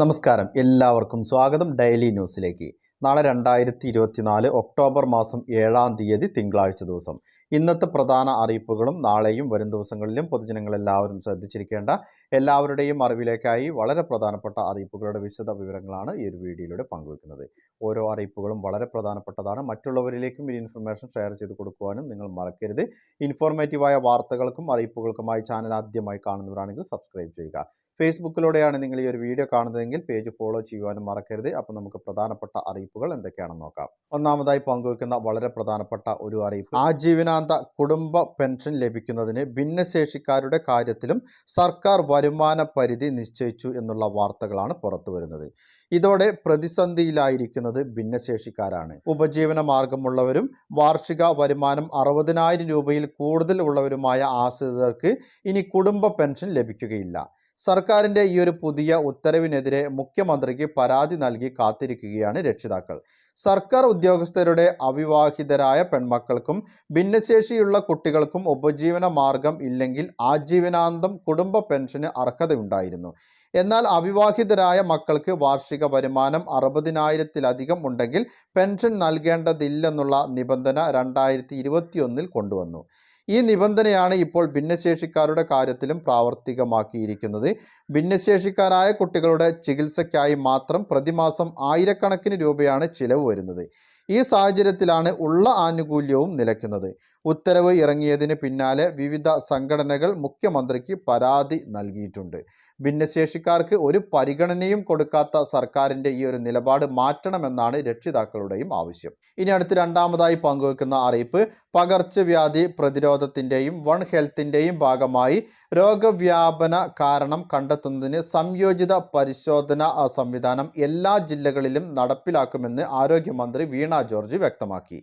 നമസ്കാരം. എല്ലാവർക്കും സ്വാഗതം ഡെയിലി ന്യൂസിലേക്ക്. നാളെ രണ്ടായിരത്തി ഇരുപത്തിനാല് ഒക്ടോബർ മാസം ഏഴാം തീയതി തിങ്കളാഴ്ച ദിവസം. ഇന്നത്തെ പ്രധാന അറിയിപ്പുകളും നാളെയും വരും ദിവസങ്ങളിലും പൊതുജനങ്ങളെല്ലാവരും ശ്രദ്ധിച്ചിരിക്കേണ്ട എല്ലാവരുടെയും അറിവിലേക്കായി വളരെ പ്രധാനപ്പെട്ട അറിയിപ്പുകളുടെ വിശദ വിവരങ്ങളാണ് ഈ ഒരു വീഡിയോയിലൂടെ പങ്കുവെക്കുന്നത്. ഓരോ അറിയിപ്പുകളും വളരെ പ്രധാനപ്പെട്ടതാണ്. മറ്റുള്ളവരിലേക്കും ഈ ഇൻഫർമേഷൻ ഷെയർ ചെയ്ത് കൊടുക്കുവാനും നിങ്ങൾ മറക്കരുത്. ഇൻഫോർമേറ്റീവായ വാർത്തകൾക്കും അറിയിപ്പുകൾക്കുമായി ചാനൽ ആദ്യമായി കാണുന്നവരാണെങ്കിൽ സബ്സ്ക്രൈബ് ചെയ്യുക. ഫേസ്ബുക്കിലൂടെയാണ് നിങ്ങൾ ഈ ഒരു വീഡിയോ കാണുന്നതെങ്കിൽ പേജ് ഫോളോ ചെയ്യുവാനും മറക്കരുത്. അപ്പോൾ നമുക്ക് പ്രധാനപ്പെട്ട അറിയിപ്പുകൾ എന്തൊക്കെയാണെന്ന് നോക്കാം. ഒന്നാമതായി പങ്കുവയ്ക്കുന്ന വളരെ പ്രധാനപ്പെട്ട ഒരു അറിയിപ്പ്. ആജീവനാന്ത കുടുംബ പെൻഷൻ ലഭിക്കുന്നതിന് ഭിന്നശേഷിക്കാരുടെ കാര്യത്തിലും സർക്കാർ വരുമാന പരിധി നിശ്ചയിച്ചു എന്നുള്ള വാർത്തകളാണ് പുറത്തു വരുന്നത് ഇതോടെ പ്രതിസന്ധിയിലായിരിക്കുന്നത് ഭിന്നശേഷിക്കാരാണ്. ഉപജീവന മാർഗമുള്ളവരും വാർഷിക വരുമാനം അറുപതിനായിരം രൂപയിൽ കൂടുതൽ ഉള്ളവരുമായ ആശ്രിതർക്ക് ഇനി കുടുംബ പെൻഷൻ ലഭിക്കുകയില്ല. സർക്കാരിന്റെ ഈ ഒരു പുതിയ ഉത്തരവിനെതിരെ മുഖ്യമന്ത്രിക്ക് പരാതി നൽകി കാത്തിരിക്കുകയാണ് രക്ഷിതാക്കൾ. സർക്കാർ ഉദ്യോഗസ്ഥരുടെ അവിവാഹിതരായ പെൺമക്കൾക്കും ഭിന്നശേഷിയുള്ള കുട്ടികൾക്കും ഉപജീവന മാർഗം ഇല്ലെങ്കിൽ ആജീവനാന്തം കുടുംബ പെൻഷന് അർഹതയുണ്ടായിരുന്നു. എന്നാൽ അവിവാഹിതരായ മക്കൾക്ക് വാർഷിക വരുമാനം അറുപതിനായിരത്തിലധികം ഉണ്ടെങ്കിൽ പെൻഷൻ നൽകേണ്ടതില്ലെന്നുള്ള നിബന്ധന രണ്ടായിരത്തി ഇരുപത്തിയൊന്നിൽ കൊണ്ടുവന്നു. ഈ നിബന്ധനയാണ് ഇപ്പോൾ ഭിന്നശേഷിക്കാരുടെ കാര്യത്തിലും പ്രാവർത്തികമാക്കിയിരിക്കുന്നത്. ഭിന്നശേഷിക്കാരായ കുട്ടികളുടെ ചികിത്സയ്ക്കായി മാത്രം പ്രതിമാസം ആയിരക്കണക്കിന് രൂപയാണ് ചിലവ് വരുന്നത്. ഈ സാഹചര്യത്തിലാണ് ഉള്ള ആനുകൂല്യവും നിലയ്ക്കുന്നത്. ഉത്തരവ് ഇറങ്ങിയതിന് പിന്നാലെ വിവിധ സംഘടനകൾ മുഖ്യമന്ത്രിക്ക് പരാതി നൽകിയിട്ടുണ്ട്. ഭിന്നശേഷിക്കാർക്ക് ഒരു പരിഗണനയും കൊടുക്കാത്ത സർക്കാരിന്റെ ഈ ഒരു നിലപാട് മാറ്റണമെന്നാണ് രക്ഷിതാക്കളുടെയും ആവശ്യം. ഇനി അടുത്ത് രണ്ടാമതായി പങ്കുവെക്കുന്ന അറിയിപ്പ് പകർച്ചവ്യാധി പ്രതിരോധത്തിന്റെയും വൺ ഹെൽത്തിന്റെയും ഭാഗമായി രോഗവ്യാപന കാരണം കണ്ടെത്തുന്നതിന് സംയോജിത പരിശോധന സംവിധാനം എല്ലാ ജില്ലകളിലും നടപ്പിലാക്കുമെന്ന് ആരോഗ്യമന്ത്രി വീണ ജോർജ് വ്യക്തമാക്കി.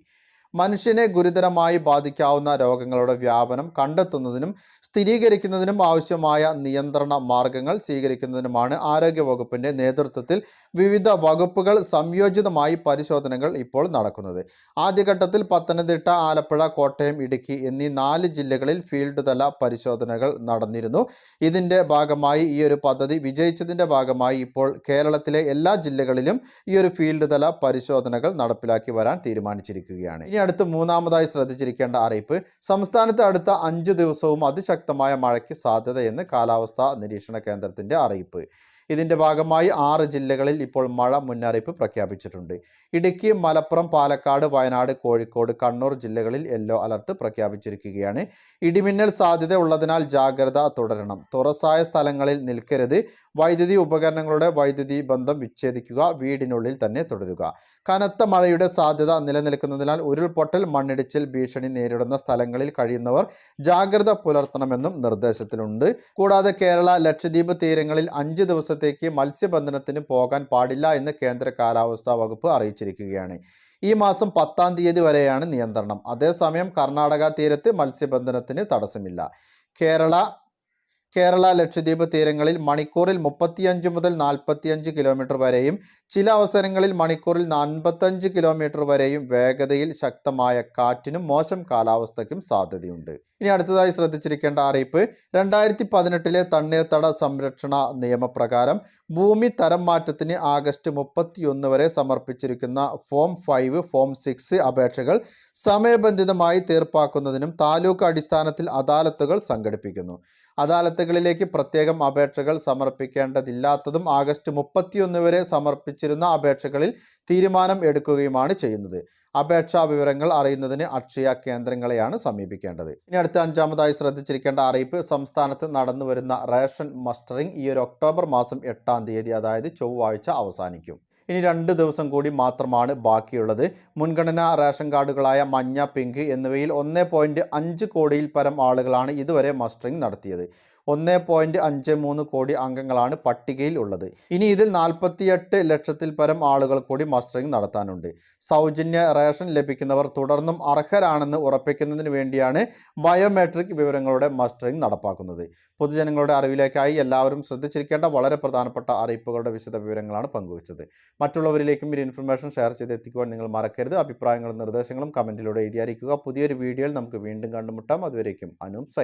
മനുഷ്യനെ ഗുരുതരമായി ബാധിക്കാവുന്ന രോഗങ്ങളുടെ വ്യാപനം കണ്ടെത്തുന്നതിനും സ്ഥിരീകരിക്കുന്നതിനും ആവശ്യമായ നിയന്ത്രണ മാർഗങ്ങൾ സ്വീകരിക്കുന്നതിനുമാണ് ആരോഗ്യവകുപ്പിന്റെ നേതൃത്വത്തിൽ വിവിധ വകുപ്പുകൾ സംയോജിതമായി പരിശോധനകൾ ഇപ്പോൾ നടക്കുന്നത്. ആദ്യഘട്ടത്തിൽ പത്തനംതിട്ട ആലപ്പുഴ കോട്ടയം ഇടുക്കി എന്നീ നാല് ജില്ലകളിൽ ഫീൽഡ് തല പരിശോധനകൾ നടന്നിരുന്നു. ഇതിന്റെ ഭാഗമായി ഈ ഒരു പദ്ധതി വിജയിച്ചതിന്റെ ഭാഗമായി ഇപ്പോൾ കേരളത്തിലെ എല്ലാ ജില്ലകളിലും ഈ ഒരു ഫീൽഡ് തല പരിശോധനകൾ നടപ്പിലാക്കി വരാൻ തീരുമാനിച്ചിരിക്കുകയാണ്. ഇനി അടുത്ത് മൂന്നാമതായി ശ്രദ്ധിച്ചിരിക്കേണ്ട അറിയിപ്പ്. സംസ്ഥാനത്ത് അടുത്ത അഞ്ച് ദിവസവും അതിശക്തമായ മഴയ്ക്ക് സാധ്യതയെന്ന് കാലാവസ്ഥാ നിരീക്ഷണ കേന്ദ്രത്തിന്റെ അറിയിപ്പ്. ഇതിന്റെ ഭാഗമായി ആറ് ജില്ലകളിൽ ഇപ്പോൾ മഴ മുന്നറിയിപ്പ് പ്രഖ്യാപിച്ചിട്ടുണ്ട്. ഇടുക്കി മലപ്പുറം പാലക്കാട് വയനാട് കോഴിക്കോട് കണ്ണൂർ ജില്ലകളിൽ യെല്ലോ അലർട്ട് പ്രഖ്യാപിച്ചിരിക്കുകയാണ്. ഇടിമിന്നൽ സാധ്യത ഉള്ളതിനാൽ ജാഗ്രത തുടരണം. തുറസായ സ്ഥലങ്ങളിൽ നിൽക്കരുത്. വൈദ്യുതി ഉപകരണങ്ങളുടെ വൈദ്യുതി ബന്ധം വിച്ഛേദിക്കുക വീടിനുള്ളിൽ തന്നെ തുടരുക. കനത്ത മഴയുടെ സാധ്യത നിലനിൽക്കുന്നതിനാൽ ഉരുൾപൊട്ടൽ മണ്ണിടിച്ചിൽ ഭീഷണി നേരിടുന്ന സ്ഥലങ്ങളിൽ കഴിയുന്നവർ ജാഗ്രത പുലർത്തണമെന്നും നിർദ്ദേശത്തിലുണ്ട്. കൂടാതെ കേരള ലക്ഷദ്വീപ് തീരങ്ങളിൽ അഞ്ച് ദിവസത്തേക്ക് മത്സ്യബന്ധനത്തിന് പോകാൻ പാടില്ല എന്ന് കേന്ദ്ര കാലാവസ്ഥാ വകുപ്പ് അറിയിച്ചിരിക്കുകയാണ്. ഈ മാസം പത്താം തീയതി വരെയാണ് നിയന്ത്രണം. അതേസമയം കർണാടക തീരത്ത് മത്സ്യബന്ധനത്തിന് തടസ്സമില്ല. കേരള കേരള ലക്ഷദ്വീപ് തീരങ്ങളിൽ മണിക്കൂറിൽ മുപ്പത്തിയഞ്ച് മുതൽ നാൽപ്പത്തിയഞ്ച് കിലോമീറ്റർ വരെയും ചില അവസരങ്ങളിൽ മണിക്കൂറിൽ നാൽപ്പത്തഞ്ച് കിലോമീറ്റർ വരെയും വേഗതയിൽ ശക്തമായ കാറ്റിനും മോശം കാലാവസ്ഥയ്ക്കും സാധ്യതയുണ്ട്. ഇനി അടുത്തതായി ശ്രദ്ധിച്ചിരിക്കേണ്ട അറിയിപ്പ് രണ്ടായിരത്തി പതിനെട്ടിലെ തണ്ണീർത്തട സംരക്ഷണ നിയമപ്രകാരം ഭൂമി തരം മാറ്റത്തിന് ആഗസ്റ്റ് മുപ്പത്തിയൊന്ന് വരെ സമർപ്പിച്ചിരിക്കുന്ന ഫോം ഫൈവ് ഫോം സിക്സ് അപേക്ഷകൾ സമയബന്ധിതമായി തീർപ്പാക്കുന്നതിനും താലൂക്ക് അടിസ്ഥാനത്തിൽ അദാലത്തുകൾ സംഘടിപ്പിക്കുന്നു. അദാലത്തുകളിലേക്ക് പ്രത്യേകം അപേക്ഷകൾ സമർപ്പിക്കേണ്ടതില്ലാത്തതും ആഗസ്റ്റ് മുപ്പത്തിയൊന്ന് വരെ സമർപ്പിച്ചിരുന്ന അപേക്ഷകളിൽ തീരുമാനം എടുക്കുകയുമാണ് ചെയ്യുന്നത്. അപേക്ഷാ വിവരങ്ങൾ അറിയുന്നതിന് അക്ഷയ കേന്ദ്രങ്ങളെയാണ് സമീപിക്കേണ്ടത്. ഇനി അടുത്ത അഞ്ചാമതായി ശ്രദ്ധിച്ചിരിക്കേണ്ട അറിയിപ്പ് സംസ്ഥാനത്ത് നടന്നുവരുന്ന റേഷൻ മസ്റ്ററിംഗ് ഈ ഒരു ഒക്ടോബർ മാസം എട്ടാം തീയതി അതായത് ചൊവ്വാഴ്ച അവസാനിക്കും. ഇനി രണ്ട് ദിവസം കൂടി മാത്രമാണ് ബാക്കിയുള്ളത്. മുൻഗണനാ റേഷൻ കാർഡുകളായ മഞ്ഞ പിങ്ക് എന്നിവയിൽ ഒന്ന് കോടിയിൽ പരം ആളുകളാണ് ഇതുവരെ മസ്റ്ററിംഗ് നടത്തിയത്. ഒന്ന് പോയിന്റ് അഞ്ച് മൂന്ന് കോടി അംഗങ്ങളാണ് പട്ടികയിൽ ഉള്ളത് ഇനി ഇതിൽ നാൽപ്പത്തിയെട്ട് ലക്ഷത്തിൽ പരം ആളുകൾ കൂടി മസ്റ്ററിംഗ് നടത്താനുണ്ട്. സൗജന്യ റേഷൻ ലഭിക്കുന്നവർ തുടർന്നും അർഹരാണെന്ന് ഉറപ്പിക്കുന്നതിന് വേണ്ടിയാണ് ബയോമെട്രിക് വിവരങ്ങളുടെ മസ്റ്ററിംഗ് നടപ്പാക്കുന്നത്. പൊതുജനങ്ങളുടെ അറിവിലേക്കായി എല്ലാവരും ശ്രദ്ധിച്ചിരിക്കേണ്ട വളരെ പ്രധാനപ്പെട്ട അറിയിപ്പുകളുടെ വിശദ വിവരങ്ങളാണ് പങ്കുവച്ചത്. മറ്റുള്ളവരിലേക്കും ഈ ഇൻഫർമേഷൻ ഷെയർ ചെയ്ത് എത്തിക്കുവാൻ നിങ്ങൾ മറക്കരുത്. അഭിപ്രായങ്ങളും നിർദ്ദേശങ്ങളും കമന്റിലൂടെ എഴുതിയായിരിക്കുക പുതിയൊരു വീഡിയോയിൽ നമുക്ക് വീണ്ടും കണ്ടുമുട്ടാം. അതുവരേക്കും അനും സൈ